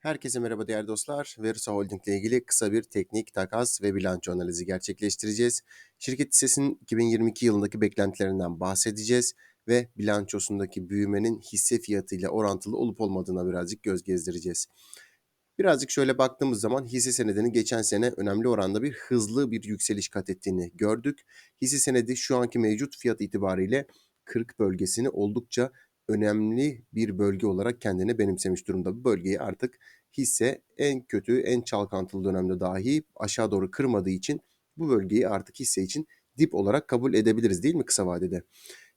Herkese merhaba değerli dostlar. Verusa Holding ile ilgili kısa bir teknik takas ve bilanço analizi gerçekleştireceğiz. Şirket hissesinin 2022 yılındaki beklentilerinden bahsedeceğiz ve bilançosundaki büyümenin hisse fiyatıyla orantılı olup olmadığına birazcık göz gezdireceğiz. Birazcık şöyle baktığımız zaman hisse senedinin geçen sene önemli oranda bir hızlı bir yükseliş kat ettiğini gördük. Hisse senedi şu anki mevcut fiyat itibariyle 40 bölgesini oldukça önemli bir bölge olarak kendine benimsemiş durumda. Bu bölgeyi artık hisse en kötü, en çalkantılı dönemde dahi aşağı doğru kırmadığı için bu bölgeyi artık hisse için dip olarak kabul edebiliriz değil mi kısa vadede?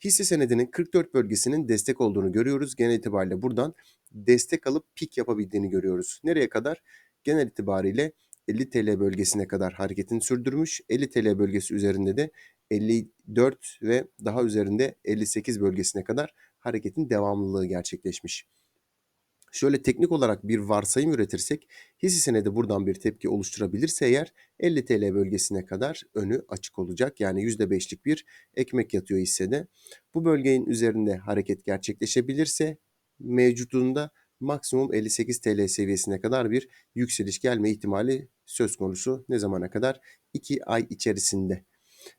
Hisse senedinin 44 bölgesinin destek olduğunu görüyoruz. Genel itibariyle buradan destek alıp pik yapabildiğini görüyoruz. Nereye kadar? Genel itibariyle 50 TL bölgesine kadar hareketini sürdürmüş. 50 TL bölgesi üzerinde de 54 ve daha üzerinde 58 bölgesine kadar hareketin devamlılığı gerçekleşmiş. Şöyle teknik olarak bir varsayım üretirsek hisse senedi buradan bir tepki oluşturabilirse eğer 50 TL bölgesine kadar önü açık olacak. Yani %5'lik bir ekmek yatıyor hissede. Bu bölgenin üzerinde hareket gerçekleşebilirse mevcutluğunda maksimum 58 TL seviyesine kadar bir yükseliş gelme ihtimali söz konusu. Ne zamana kadar? 2 ay içerisinde.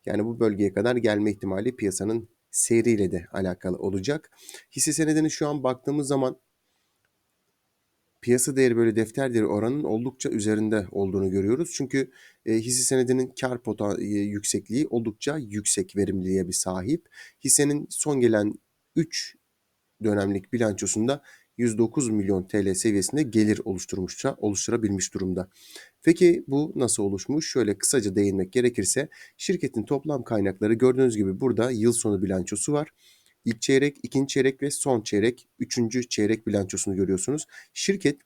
Yani bu bölgeye kadar gelme ihtimali piyasanın seyriyle de alakalı olacak. Hisse senedini şu an baktığımız zaman piyasa değeri böyle defter değeri oranının oldukça üzerinde olduğunu görüyoruz. Çünkü e, hisse senedinin kar potan e, yüksekliği oldukça yüksek verimliliğe bir sahip. Hissenin son gelen 3 dönemlik bilançosunda 109 milyon TL seviyesinde gelir oluşturmuşça oluşturabilmiş durumda. Peki bu nasıl oluşmuş? Şöyle kısaca değinmek gerekirse şirketin toplam kaynakları gördüğünüz gibi burada yıl sonu bilançosu var. İlk çeyrek, ikinci çeyrek ve son çeyrek, üçüncü çeyrek bilançosunu görüyorsunuz. Şirket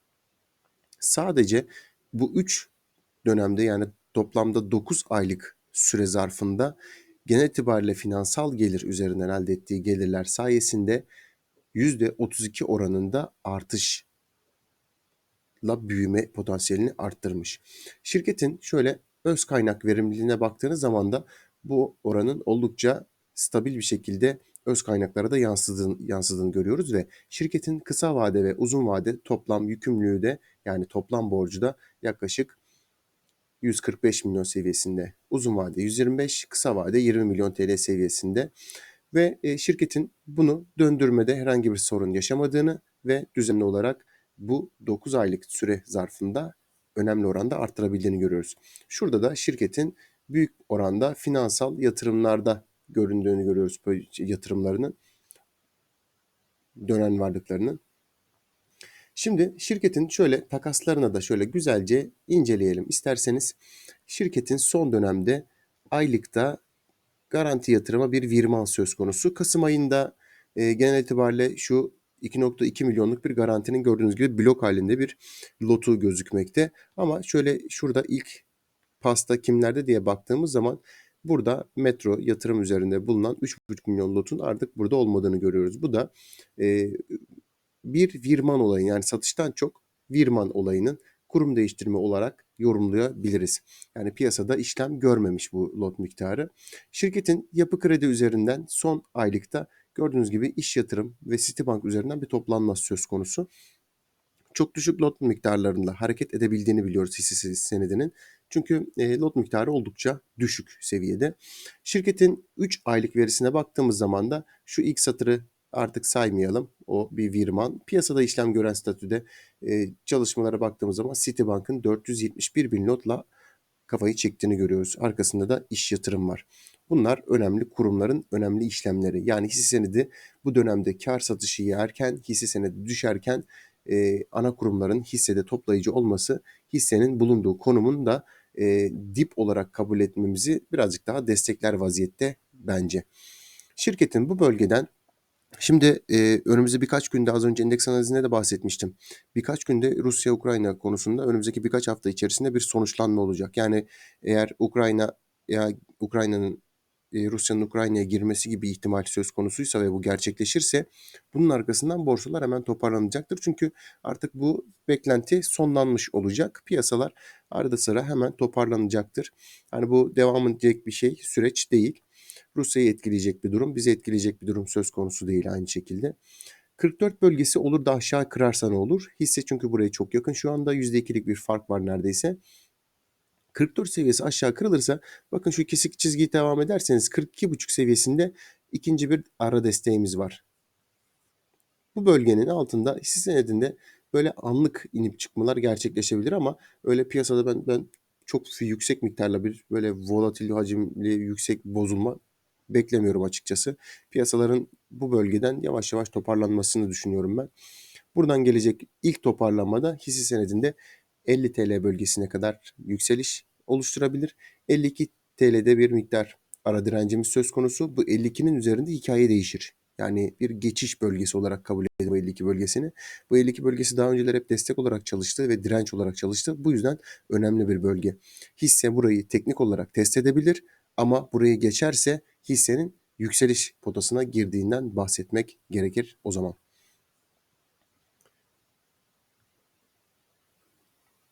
sadece bu üç dönemde yani toplamda 9 aylık süre zarfında genel itibariyle finansal gelir üzerinden elde ettiği gelirler sayesinde %32 oranında artışla büyüme potansiyelini arttırmış. Şirketin şöyle öz kaynak verimliliğine baktığınız zaman da bu oranın oldukça stabil bir şekilde öz kaynaklara da yansıdığını, yansıdığını görüyoruz ve şirketin kısa vade ve uzun vade toplam yükümlülüğü de yani toplam borcu da yaklaşık 145 milyon seviyesinde. Uzun vade 125, kısa vade 20 milyon TL seviyesinde ve e, şirketin bunu döndürmede herhangi bir sorun yaşamadığını ve düzenli olarak bu 9 aylık süre zarfında önemli oranda arttırabildiğini görüyoruz. Şurada da şirketin büyük oranda finansal yatırımlarda göründüğünü görüyoruz yatırımlarının dönen varlıklarının. Şimdi şirketin şöyle takaslarına da şöyle güzelce inceleyelim. İsterseniz şirketin son dönemde aylıkta garanti yatırıma bir virman söz konusu. Kasım ayında e, genel itibariyle şu 2.2 milyonluk bir garantinin gördüğünüz gibi blok halinde bir lotu gözükmekte. Ama şöyle şurada ilk pasta kimlerde diye baktığımız zaman burada metro yatırım üzerinde bulunan 3.5 milyon lotun artık burada olmadığını görüyoruz. Bu da e, bir virman olayı yani satıştan çok virman olayının kurum değiştirme olarak yorumlayabiliriz. Yani piyasada işlem görmemiş bu lot miktarı. Şirketin yapı kredi üzerinden son aylıkta gördüğünüz gibi iş yatırım ve Citibank üzerinden bir toplanma söz konusu. Çok düşük lot miktarlarında hareket edebildiğini biliyoruz hisse senedinin. Çünkü e, lot miktarı oldukça düşük seviyede. Şirketin 3 aylık verisine baktığımız zaman da şu ilk satırı artık saymayalım. O bir virman. Piyasada işlem gören statüde e, çalışmalara baktığımız zaman Citibank'ın 471 bin notla kafayı çektiğini görüyoruz. Arkasında da iş yatırım var. Bunlar önemli kurumların önemli işlemleri. Yani hisse senedi bu dönemde kar satışı yerken, hisse senedi düşerken e, ana kurumların hissede toplayıcı olması hissenin bulunduğu konumun da e, dip olarak kabul etmemizi birazcık daha destekler vaziyette bence. Şirketin bu bölgeden Şimdi e, önümüzde birkaç günde az önce endeks analizinde de bahsetmiştim. Birkaç günde Rusya-Ukrayna konusunda önümüzdeki birkaç hafta içerisinde bir sonuçlanma olacak. Yani eğer Ukrayna ya Ukrayna'nın e, Rusya'nın Ukrayna'ya girmesi gibi ihtimal söz konusuysa ve bu gerçekleşirse bunun arkasından borsalar hemen toparlanacaktır. Çünkü artık bu beklenti sonlanmış olacak. Piyasalar arada sıra hemen toparlanacaktır. Hani bu devam edecek bir şey, süreç değil. Rusya'yı etkileyecek bir durum, bizi etkileyecek bir durum söz konusu değil aynı şekilde. 44 bölgesi olur da aşağı kırarsa ne olur? Hisse çünkü buraya çok yakın. Şu anda %2'lik bir fark var neredeyse. 44 seviyesi aşağı kırılırsa bakın şu kesik çizgiyi devam ederseniz 42,5 seviyesinde ikinci bir ara desteğimiz var. Bu bölgenin altında hisse senedinde böyle anlık inip çıkmalar gerçekleşebilir ama öyle piyasada ben ben çok yüksek miktarla bir böyle volatil hacimli yüksek bozulma beklemiyorum açıkçası. Piyasaların bu bölgeden yavaş yavaş toparlanmasını düşünüyorum ben. Buradan gelecek ilk toparlanmada hisse senedinde 50 TL bölgesine kadar yükseliş oluşturabilir. 52 TL'de bir miktar ara direncimiz söz konusu. Bu 52'nin üzerinde hikaye değişir. Yani bir geçiş bölgesi olarak kabul edelim bu 52 bölgesini. Bu 52 bölgesi daha önceler hep destek olarak çalıştı ve direnç olarak çalıştı. Bu yüzden önemli bir bölge. Hisse burayı teknik olarak test edebilir ama burayı geçerse hissenin yükseliş potasına girdiğinden bahsetmek gerekir o zaman.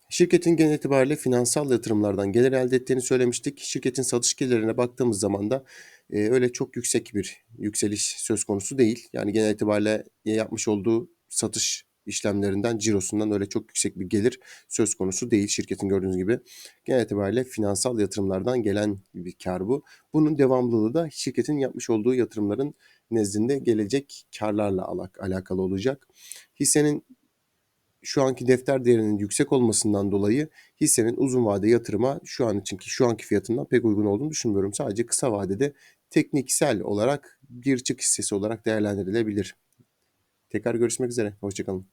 Şirketin genel itibariyle finansal yatırımlardan gelir elde ettiğini söylemiştik. Şirketin satış gelirine baktığımız zaman da e, öyle çok yüksek bir yükseliş söz konusu değil. Yani genel itibariyle yapmış olduğu satış işlemlerinden, cirosundan öyle çok yüksek bir gelir söz konusu değil şirketin gördüğünüz gibi. Genel itibariyle finansal yatırımlardan gelen bir kar bu. Bunun devamlılığı da şirketin yapmış olduğu yatırımların nezdinde gelecek karlarla alak- alakalı olacak. Hissenin şu anki defter değerinin yüksek olmasından dolayı hissenin uzun vade yatırıma şu an içinki şu anki fiyatından pek uygun olduğunu düşünmüyorum. Sadece kısa vadede tekniksel olarak bir çık hissesi olarak değerlendirilebilir. Tekrar görüşmek üzere. Hoşçakalın.